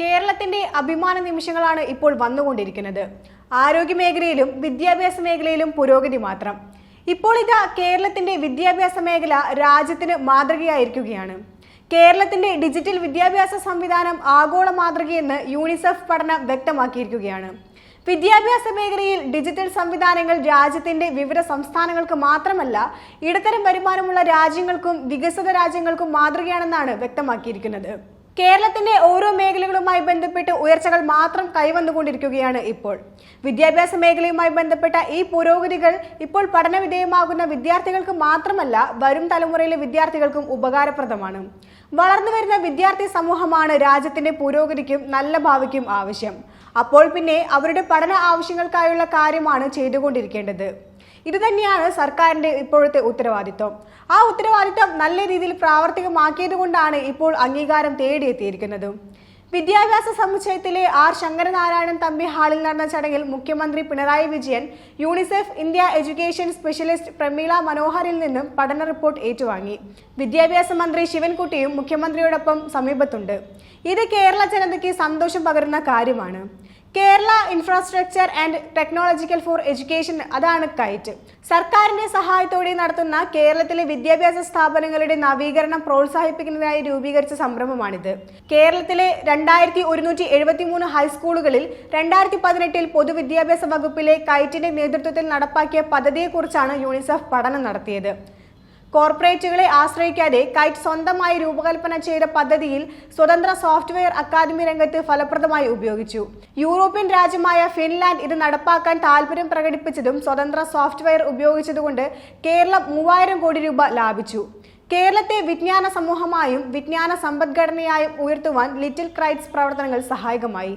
കേരളത്തിന്റെ അഭിമാന നിമിഷങ്ങളാണ് ഇപ്പോൾ വന്നുകൊണ്ടിരിക്കുന്നത്. ആരോഗ്യ മേഖലയിലും വിദ്യാഭ്യാസ മേഖലയിലും പുരോഗതി മാത്രം. ഇപ്പോൾ ഇതാ കേരളത്തിന്റെ വിദ്യാഭ്യാസ മേഖല രാജ്യത്തിന് മാതൃകയായിരിക്കുകയാണ്. കേരളത്തിന്റെ ഡിജിറ്റൽ വിദ്യാഭ്യാസ സംവിധാനം ആഗോള മാതൃകയെന്ന് യൂണിസെഫ് പഠനം വ്യക്തമാക്കിയിരിക്കുകയാണ്. വിദ്യാഭ്യാസ മേഖലയിൽ ഡിജിറ്റൽ സംവിധാനങ്ങൾ രാജ്യത്തിന്റെ വിവിധ സംസ്ഥാനങ്ങൾക്ക് മാത്രമല്ല ഇടത്തരം വരുമാനമുള്ള രാജ്യങ്ങൾക്കും വികസിത രാജ്യങ്ങൾക്കും മാതൃകയാണെന്നാണ് വ്യക്തമാക്കിയിരിക്കുന്നത്. കേരളത്തിന്റെ ഓരോ മേഖലകളുമായി ബന്ധപ്പെട്ട് ഉയർച്ചകൾ മാത്രം കൈവന്നുകൊണ്ടിരിക്കുകയാണ് ഇപ്പോൾ. വിദ്യാഭ്യാസ മേഖലയുമായി ബന്ധപ്പെട്ട ഈ പുരോഗതികൾ ഇപ്പോൾ പഠനവിധേയമാകുന്ന വിദ്യാർത്ഥികൾക്ക് മാത്രമല്ല വരും തലമുറയിലെ വിദ്യാർത്ഥികൾക്കും ഉപകാരപ്രദമാണ്. വളർന്നു വരുന്ന വിദ്യാർത്ഥി സമൂഹമാണ് രാജ്യത്തിന്റെ പുരോഗതിക്കും നല്ല ഭാവിക്കും ആവശ്യം. അപ്പോൾ പിന്നെ അവരുടെ പഠന ആവശ്യങ്ങൾക്കായുള്ള കാര്യമാണ് ചെയ്തുകൊണ്ടിരിക്കേണ്ടത്. ഇത് തന്നെയാണ് സർക്കാരിന്റെ ഇപ്പോഴത്തെ ഉത്തരവാദിത്വം. ആ ഉത്തരവാദിത്വം നല്ല രീതിയിൽ പ്രാവർത്തികമാക്കിയത് കൊണ്ടാണ് ഇപ്പോൾ അംഗീകാരം തേടിയെത്തിയിരിക്കുന്നത്. വിദ്യാഭ്യാസ സമുച്ചയത്തിലെ ആർ ശങ്കരനാരായണൻ തമ്പി ഹാളിൽ നടന്ന ചടങ്ങിൽ മുഖ്യമന്ത്രി Pinarayi Vijayan UNICEF India education specialist Prameela മനോഹറിൽ നിന്നും പഠന റിപ്പോർട്ട് ഏറ്റുവാങ്ങി. വിദ്യാഭ്യാസ മന്ത്രി ശിവൻകുട്ടിയും മുഖ്യമന്ത്രിയോടൊപ്പം സമീപത്തുണ്ട്. ഇത് കേരള ജനതയ്ക്ക് സന്തോഷം പകരുന്ന കാര്യമാണ്. Kerala infrastructure and technological for education അതാണ് കൈറ്റ് സർക്കാരിന്റെ സഹായത്തോടെ നടത്തുന്ന കേരളത്തിലെ വിദ്യാഭ്യാസ സ്ഥാപനങ്ങളുടെ നവീകരണം പ്രോത്സാഹിപ്പിക്കുന്നതിനായി രൂപീകരിച്ച സംരംഭമാണിത്. കേരളത്തിലെ രണ്ടായിരത്തി ഒരുന്നൂറ്റി എഴുപത്തി മൂന്ന് ഹൈസ്കൂളുകളിൽ രണ്ടായിരത്തി പതിനെട്ടിൽ പൊതുവിദ്യാഭ്യാസ വകുപ്പിലെ കൈറ്റിന്റെ നേതൃത്വത്തിൽ നടപ്പാക്കിയ പദ്ധതിയെക്കുറിച്ചാണ് യൂണിസെഫ് പഠനം നടത്തിയത്. കോർപ്പറേറ്റുകളെ ആശ്രയിക്കാതെ കൈറ്റ് സ്വന്തമായി രൂപകൽപ്പന ചെയ്ത പദ്ധതിയിൽ സ്വതന്ത്ര സോഫ്റ്റ്വെയർ അക്കാദമി രംഗത്ത് ഫലപ്രദമായി ഉപയോഗിച്ചു. യൂറോപ്യൻ രാജ്യമായ ഫിൻലാൻഡ് ഇത് നടപ്പാക്കാൻ താൽപര്യം പ്രകടിപ്പിച്ചതും സ്വതന്ത്ര സോഫ്റ്റ്വെയർ ഉപയോഗിച്ചതുകൊണ്ട് കേരളം മൂവായിരം കോടി രൂപ ലാഭിച്ചു. കേരളത്തെ വിജ്ഞാന സമൂഹമായും വിജ്ഞാന സമ്പദ്ഘടനയായും ഉയർത്തുവാൻ ലിറ്റിൽ ക്രൈറ്റ്സ് പ്രവർത്തനങ്ങൾ സഹായകമായി.